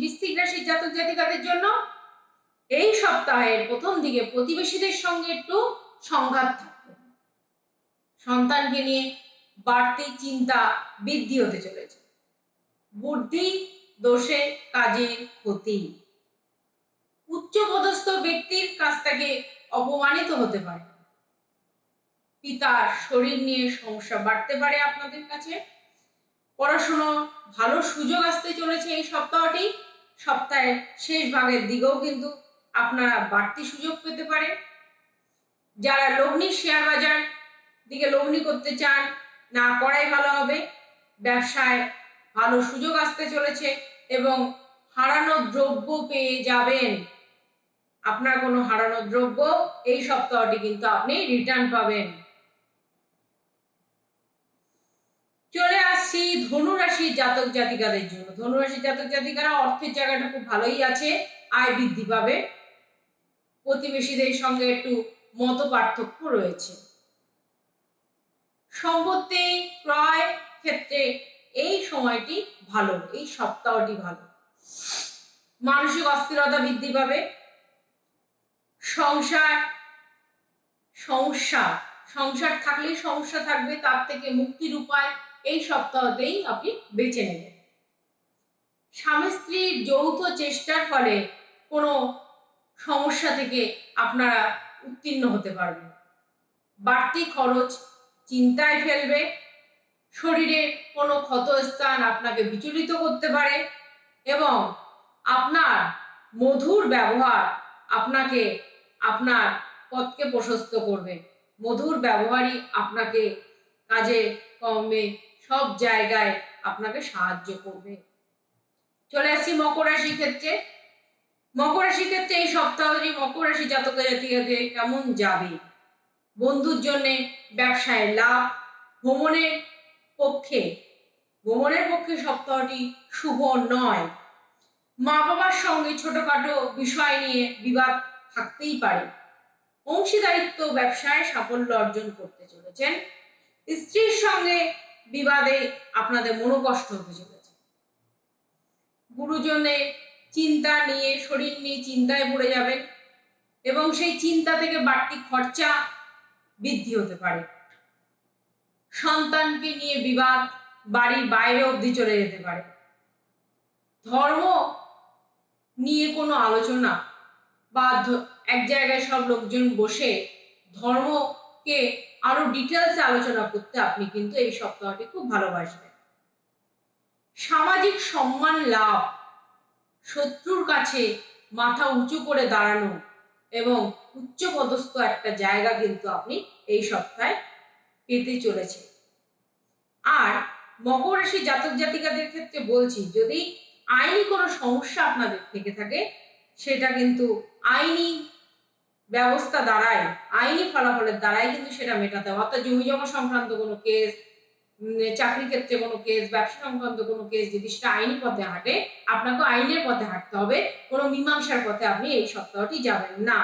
বৃশ্চিক রাশির জাতক জাতিকাদের জন্য এই সপ্তাহের প্রথম দিকে প্রতিবেশীদের সঙ্গে একটু সংঘাত থাকবে। সন্তানকে নিয়ে বাড়তি চিন্তা বৃদ্ধি হতে চলেছে। বুদ্ধি, দোষে কাজের ক্ষতি। উচ্চপদস্থ ব্যক্তির কাছ থেকে অপমানিত হতে পারে। পিতার শরীর নিয়ে সমস্যা বাড়তে পারে আপনাদের কাছে। পড়াশুনো ভালো সুযোগ আসতে চলেছে এই সপ্তাহটি। সপ্তাহের শেষ ভাগের দিকেও কিন্তু আপনারা বাড়তি সুযোগ পেতে পারে যারা লগ্নি শেয়ার বাজার দিকে লগ্নি করতে চান, না করাই ভালো হবে। ব্যবসায় ভালো সুযোগ আসতে চলেছে এবং হারানো দ্রব্য পেয়ে যাবেন। আপনার কোনো হারানো দ্রব্য এই সপ্তাহটি কিন্তু আপনি রিটার্ন পাবেন চলে আসছি ধনুরাশির জাতক জাতিকাদের জন্য। ধনুরাশির জাতক জাতিকারা অর্থের জায়গাটা খুব ভালোই আছে, আয় বৃদ্ধি পাবে। প্রতিবেশীদের সঙ্গে একটু মত পার্থক্য রয়েছে। সম্পত্তি ক্রয় ক্ষেত্রে এই সময়টি ভালো, এই সপ্তাহটি ভালো। মানসিক অস্থিরতা বৃদ্ধি পাবে। সংসার সমস্যা, সংসার থাকলেই সমস্যা থাকবে, তার থেকে মুক্তির উপায় এই সপ্তাহতেই আপনি বেছে নেবেন। স্বামী স্ত্রীর যৌথ চেষ্টার ফলে কোনো সমস্যা থেকে আপনারা উত্তীর্ণ হতে পারবেন। বাড়তি খরচ চিন্তায় ফেলবে, শরীরে কোনো ক্ষতস্থান আপনাকে বিচলিত করতে পারে এবং আপনার মধুর ব্যবহার আপনাকে, আপনার পথকে প্রশস্ত করবে। মধুর ব্যবহারই আপনাকে কাজে কর্মে সব জায়গায় আপনাকে সাহায্য করবে। চলে আসছি মকর রাশির ক্ষেত্রে। মকর রাশির ক্ষেত্রে এই সপ্তাহটি মকর রাশি জাতক জাতিকাদের কেমন যাবে? বন্ধুর জন্য ব্যবসায় লাভ, ভ্রমণের পক্ষে ভ্রমণের পক্ষে সপ্তাহটি শুভ নয়। মা বাবার সঙ্গে ছোটখাটো বিষয় নিয়ে বিবাদ থাকতেই পারে। অংশীদারিত্ব ব্যবসায় সাফল্য অর্জন করতে চলেছেন। স্ত্রীর সঙ্গে বিবাদে আপনাদের মনোকষ্ট হতে চলেছে গুরুজনের চিন্তা নিয়ে, শরীর নিয়ে চিন্তায় পড়ে যাবেন এবং সেই চিন্তা থেকে বাড়তি খরচা বৃদ্ধি হতে পারে। সন্তানকে নিয়ে বিবাদ বাড়ির বাইরে অবধি চলে যেতে পারে। ধর্ম নিয়ে কোনো আলোচনা বা এক জায়গায় সব লোকজন বসে ধর্মকে আরও ডিটেলসে আলোচনা করতে আপনি কিন্তু এই সপ্তাহটি খুব ভালোবাসবেন। সামাজিক সম্মান লাভ, শত্রুর কাছে মাথা উঁচু করে দাঁড়ানো এবং উচ্চপদস্থ একটা জায়গা কিন্তু আপনি এই সপ্তাহে পেতে চলেছে আর মকর রাশি জাতক জাতিকাদের ক্ষেত্রে বলছি, যদি আইনি কোনো সমস্যা আপনাদের থেকে থাকে, সেটা কিন্তু আইনি ব্যবস্থা দ্বারাই, আইনি ফলাফলের দ্বারাই কিন্তু সেটা মেটাতে হবে অর্থাৎ জমি জমা সংক্রান্ত কোনো কেস চাকরি ক্ষেত্রে কোনো কেস ব্যবসা সংক্রান্ত কোনো কেস যদি সেটা আইনি পথে হাঁটে আপনাকে আইনের পথে হাঁটতে হবে। কোনো মীমাংসার পথে আপনি এই সপ্তাহটি যাবেন না।